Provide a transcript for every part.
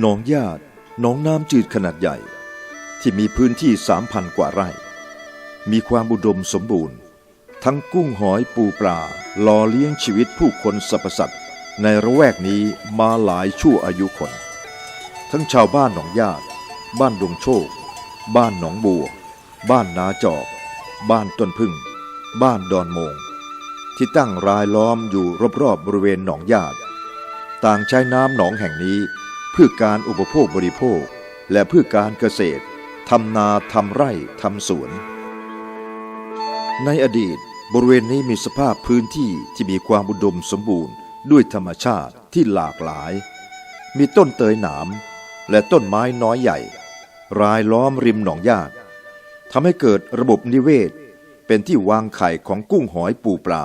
หนองญาติหนองน้ำจืดขนาดใหญ่ ที่มีพื้นที่สามพันกว่าไร่ มีความอุดมสมบูรณ์ ทั้งกุ้งหอยปูปลาหล่อเลี้ยงชีวิตผู้คนสรรพสัตว์ในระแวกนี้มาหลายชั่วอายุคน ทั้งชาวบ้านหนองญาติ บ้านดวงโชค บ้านหนองบัว บ้านนาจอก บ้านต้นพึ่ง บ้านดอนโมง ที่ตั้งรายล้อมอยู่รอบๆบริเวณหนองญาติ ต่างใช้น้ำหนองแห่งนี้ เพื่อการอุปโภคบริโภค และเพื่อการเกษตรทำนาทำไร่ทำสวน ในอดีตบริเวณนี้มีสภาพพื้นที่ที่มีความอุดมสมบูรณ์ด้วยธรรมชาติที่หลากหลาย มีต้นเตยหนาม และต้นไม้น้อยใหญ่ รายล้อมริมหนองญาติทำให้เกิดระบบนิเวศ เป็นที่วางไข่ของกุ้งหอยปูปลา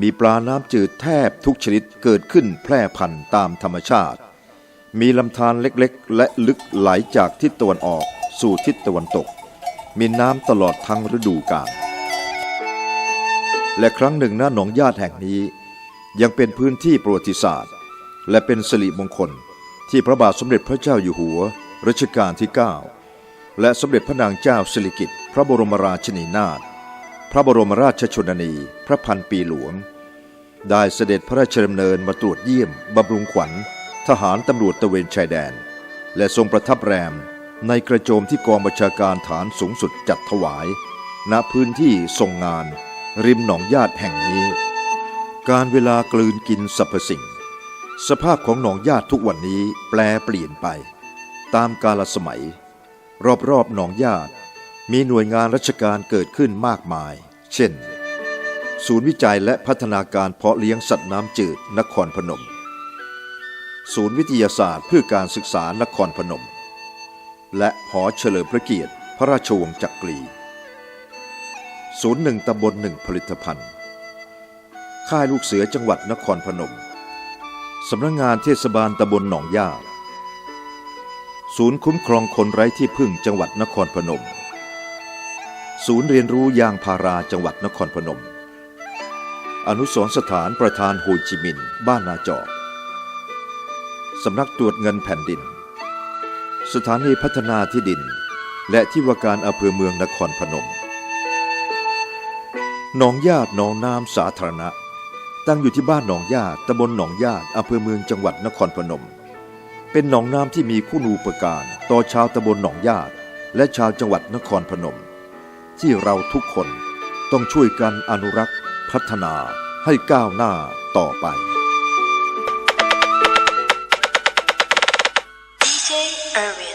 มีปลาน้ำจืดแทบทุกชนิดเกิดขึ้นแพร่พันธุ์ตามธรรมชาติ มีลำธารเล็กๆ และลึกไหลจากทิศตะวันออกสู่ทิศตะวันตก มีน้ำตลอดทั้งฤดูกาลและครั้งหนึ่งหน้าหนองญาติแห่งนี้ ยังเป็นพื้นที่ประวัติศาสตร์ และเป็นสิริมงคล ที่พระบาทสมเด็จพระเจ้าอยู่หัวรัชกาลที่ 9 และสมเด็จพระนางเจ้าสิริกิติ์พระบรมราชินีนาถพระบรมราชชนนี พระพันปีหลวง ได้เสด็จพระราชดำเนินมาตรวจเยี่ยมบำรุงขวัญ ทหารตำรวจตะเวนชายแดน และทรงประทับแรมในกระโจมที่กองบัญชาการฐานสูงสุดจัดถวาย ณพื้นที่ทรงงาน ริมหนองญาติแห่งนี้ การเวลากลืนกินสรรพสิ่ง สภาพของหนองญาติทุกวันนี้แปลเปลี่ยนไป ตามกาลสมัย รอบๆหนองญาติมีหน่วยงานราชการเกิดขึ้นมากมาย เช่น ศูนย์วิจัยและพัฒนาการเพาะเลี้ยงสัตว์น้ำจืดนครพนม ศูนย์วิทยาศาสตร์เพื่อการศึกษานครพนม และหอเฉลิมพระเกียรติ พระราชวงศ์จักรี ศูนย์หนึ่งตำบลหนึ่งผลิตภัณฑ์ ค่ายลูกเสือจังหวัดนครพนม สำนักงงานเทศบาลตำบลหนองญาศูนย์คุ้มครองคนไร้ที่พึ่งจังหวัดนครพนม ศูนย์เรียนรู้ยางพาราจังหวัดนครพนม อนุสรสถานประธานโฮจิมินห์บ้านนาจอก สำนักตรวจเงินแผ่นดิน สถานีพัฒนาที่ดิน และที่ว่าการอำเภอเมืองนครพนมหนองญาติหนองน้ำสาธารณะ ตั้งอยู่ที่บ้านหนองญาติตำบลหนองญาติอำเภอเมืองจังหวัดนครพนม เป็นหนองน้ำที่มีคุณูปการต่อชาวตำบลหนองญาติและชาวจังหวัดนครพนม ที่เราทุกคนต้องช่วยกันอนุรักษ์พัฒนาให้ก้าวหน้าต่อไป Irwin.